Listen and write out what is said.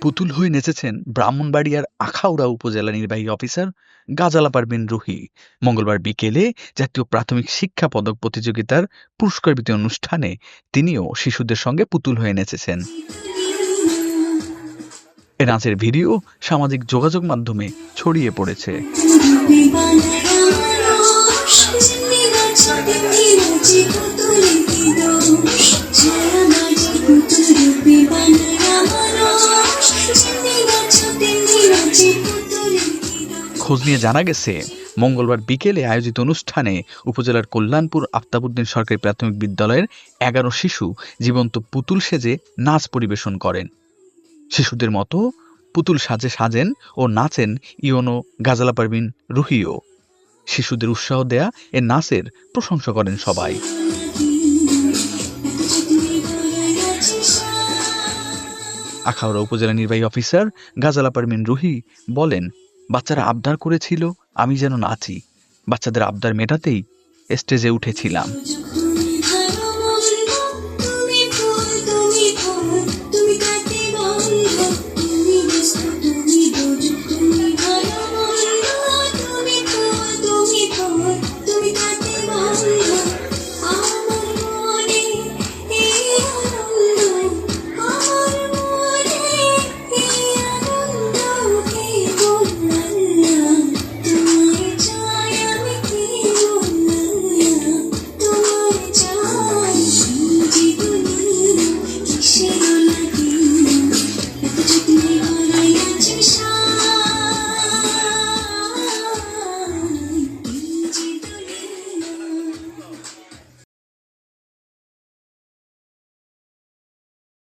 পুতুল হয়ে নেচেছেন ব্রাহ্মণবাড়িয়ার আখাউড়া উপজেলা নির্বাহী অফিসার গাজালা পারবিন রুহি। মঙ্গলবার বিকেলে জাতীয় প্রাথমিক শিক্ষা পদক প্রতিযোগিতার পুরস্কার বিতরণ অনুষ্ঠানে তিনিও শিশুদের সঙ্গে পুতুল হয়ে নেচেছেন। এ নাচের ভিডিও সামাজিক যোগাযোগ মাধ্যমে ছড়িয়ে পড়েছে। খোঁজ নিয়ে জানা গেছে, মঙ্গলবার বিকেলে আয়োজিত অনুষ্ঠানে উপজেলার কল্যাণপুর আফতাবুদ্দিন সরকারি প্রাথমিক বিদ্যালয়ের এগারো শিশু জীবন্ত পুতুল সেজে নাচ পরিবেশন করেন। শিশুদের মতো পুতুল সাজে সাজেন ও নাচেন ইয়নো গাজালা পারবিন রুহিও। শিশুদের উৎসাহ দেয়া এ নাচের প্রশংসা করেন সবাই। আখাউড়া উপজেলা নির্বাহী অফিসার গাজালা পারমিন রুহি বলেন, বাচ্চারা আবদার করেছিল, আমি যেন নাচি। বাচ্চাদের আবদার মেটাতেই স্টেজে উঠেছিলাম।